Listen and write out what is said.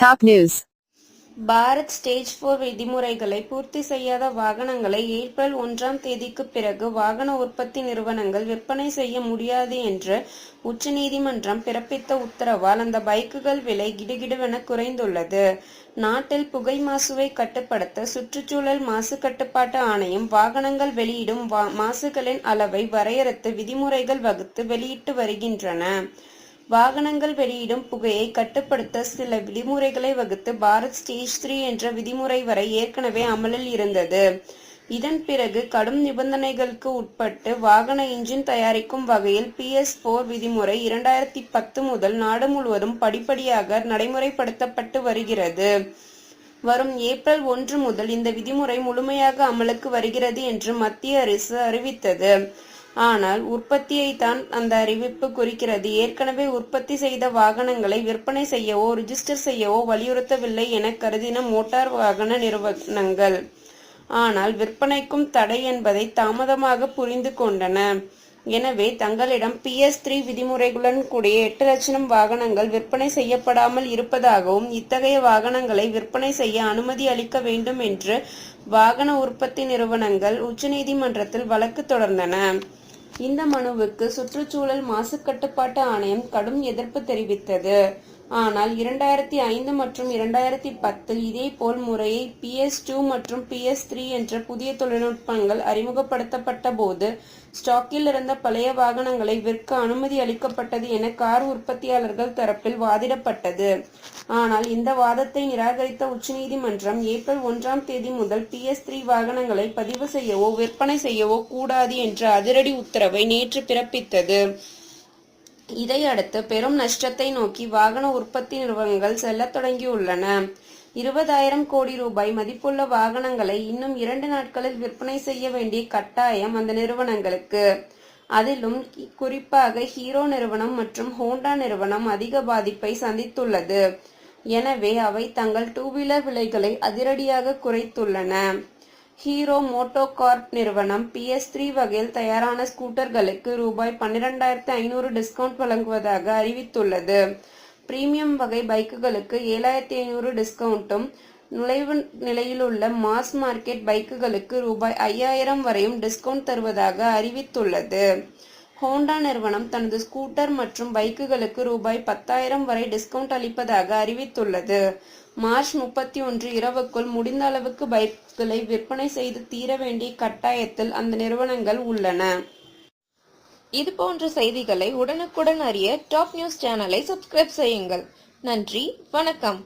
Top news Bharat stage four விதிமுறைகளை பூர்த்தி செய்யாத வாகனங்களை ஏப்ரல் ஒன்றாம் தேதிக்கு பிறகு வாகன உற்பத்தி நிறுவனங்கள் விற்பனை செய்ய முடியாது என்று உச்சநீதிமன்றம் பிறப்பித்த உத்தரவால் அந்த பைக்குகள் விலை கிடுகிடுவென குறைந்துள்ளது. நாட்டில் புகை மாசுவை கட்டுப்படுத்த சுற்றுச்சூழல் மாசு கட்டுப்பாட்டு ஆணையம் வாகனங்கள் வெளியிடும் மாசுகளின் அளவை வரையறுத்து விதிமுறைகள் வகுத்து வெளியிட்டு வருகின்றன. வாகனங்கள் வெளியிடும் புகையை கட்டுப்படுத்த சில விதிமுறைகளை வகுத்து பாரத் ஸ்டேஜ் த்ரீ என்ற விதிமுறை வரை ஏற்கனவே அமலில் இருந்தது. இதன் பிறகு கடும் நிபந்தனைகளுக்கு உட்பட்டு வாகன இன்ஜின் தயாரிக்கும் வகையில் பிஎஸ் போர் விதிமுறை இரண்டாயிரத்தி பத்து முதல் நாடு முழுவதும் படிப்படியாக நடைமுறைப்படுத்தப்பட்டு வருகிறது. வரும் ஏப்ரல் ஒன்று முதல் இந்த விதிமுறை முழுமையாக அமலுக்கு வருகிறது என்று மத்திய அரசு அறிவித்தது. ஆனால் உற்பத்தியை தான் அந்த அறிவிப்பு குறிக்கிறது. ஏற்கனவே உற்பத்தி செய்த வாகனங்களை விற்பனை செய்யவோ ரிஜிஸ்டர் செய்யவோ வலியுறுத்தவில்லை என கருதின மோட்டார் வாகன நிறுவனங்கள். ஆனால் விற்பனைக்கும் தடை என்பதை தாமதமாக புரிந்து கொண்டன. எனவே தங்களிடம் பிஎஸ் த்ரீ விதிமுறைகளுடன் கூடிய எட்டு லட்சம் வாகனங்கள் விற்பனை செய்யப்படாமல் இருப்பதாகவும் இத்தகைய வாகனங்களை விற்பனை செய்ய அனுமதி அளிக்க வேண்டும் என்று வாகன உற்பத்தி நிறுவனங்கள் உச்சநீதிமன்றத்தில் வழக்கு தொடர்ந்தன. இந்த மனுவுக்கு சுற்றுச்சூழல் மாசுக்கட்டுப்பாட்டு ஆணையம் கடும் எதிர்ப்பு தெரிவித்தது. ஆனால் இரண்டாயிரத்தி ஐந்து மற்றும் இரண்டாயிரத்தி பத்தில் இதேபோல் முறையை பிஎஸ் டூ மற்றும் பிஎஸ் த்ரீ என்ற புதிய தொழில்நுட்பங்கள் அறிமுகப்படுத்தப்பட்ட போது ஸ்டாக்கில் இருந்த பழைய வாகனங்களை விற்க அனுமதி அளிக்கப்பட்டது என கார் உற்பத்தியாளர்கள் தரப்பில் வாதிடப்பட்டது. ஆனால் இந்த வாதத்தை நிராகரித்த உச்சநீதிமன்றம் ஏப்ரல் ஒன்றாம் தேதி முதல் பிஎஸ் த்ரீ வாகனங்களை பதிவு செய்யவோ விற்பனை செய்யவோ கூடாது என்ற அதிரடி உத்தரவை நேற்று பிறப்பித்தது. இதையடுத்து பெரும் நஷ்டத்தை நோக்கி வாகன உற்பத்தி நிறுவனங்கள் செல்லத் தொடங்கியுள்ளன. இருபதாயிரம் கோடி ரூபாய் மதிப்புள்ள வாகனங்களை இன்னும் இரண்டு நாட்களில் விற்பனை செய்ய வேண்டிய கட்டாயம் அந்த நிறுவனங்களுக்கு. அதிலும் குறிப்பாக ஹீரோ நிறுவனம் மற்றும் ஹோண்டா நிறுவனம் அதிக பாதிப்பை சந்தித்துள்ளது. எனவே அவை தங்கள் டூ வீலர் விலைகளை அதிரடியாக குறைத்துள்ளன. ஹீரோ மோட்டோ கார்ப் நிறுவனம் பிஎஸ் த்ரீ வகையில் தயாரான ஸ்கூட்டர்களுக்கு ரூபாய் பன்னிரெண்டாயிரத்து ஐநூறு டிஸ்கவுண்ட் வழங்குவதாக அறிவித்துள்ளது. பிரீமியம் வகை பைக்குகளுக்கு ஏழாயிரத்தி ஐநூறு டிஸ்கவுண்ட்டும் நுழைவு நிலையிலுள்ள மாஸ் மார்க்கெட் பைக்குகளுக்கு ரூபாய் ஐயாயிரம் வரையும் டிஸ்கவுண்ட் தருவதாக அறிவித்துள்ளது. ஹோண்டா நிறுவனம் தனது ஸ்கூட்டர் மற்றும் பைக்குகளுக்கு ரூபாய் பத்தாயிரம் வரை டிஸ்கவுண்ட் அளிப்பதாக அறிவித்துள்ளது. மார்ச் முப்பத்தி ஒன்று இரவுக்குள் முடிந்த அளவுக்கு பைக்குகளை விற்பனை செய்து தீர வேண்டிய கட்டாயத்தில் அந்த நிறுவனங்கள் உள்ளன. இது போன்ற செய்திகளை உடனுக்குடன் அறிய டாப் நியூஸ் சேனலை சப்ஸ்கிரைப் செய்யுங்கள். நன்றி வணக்கம்.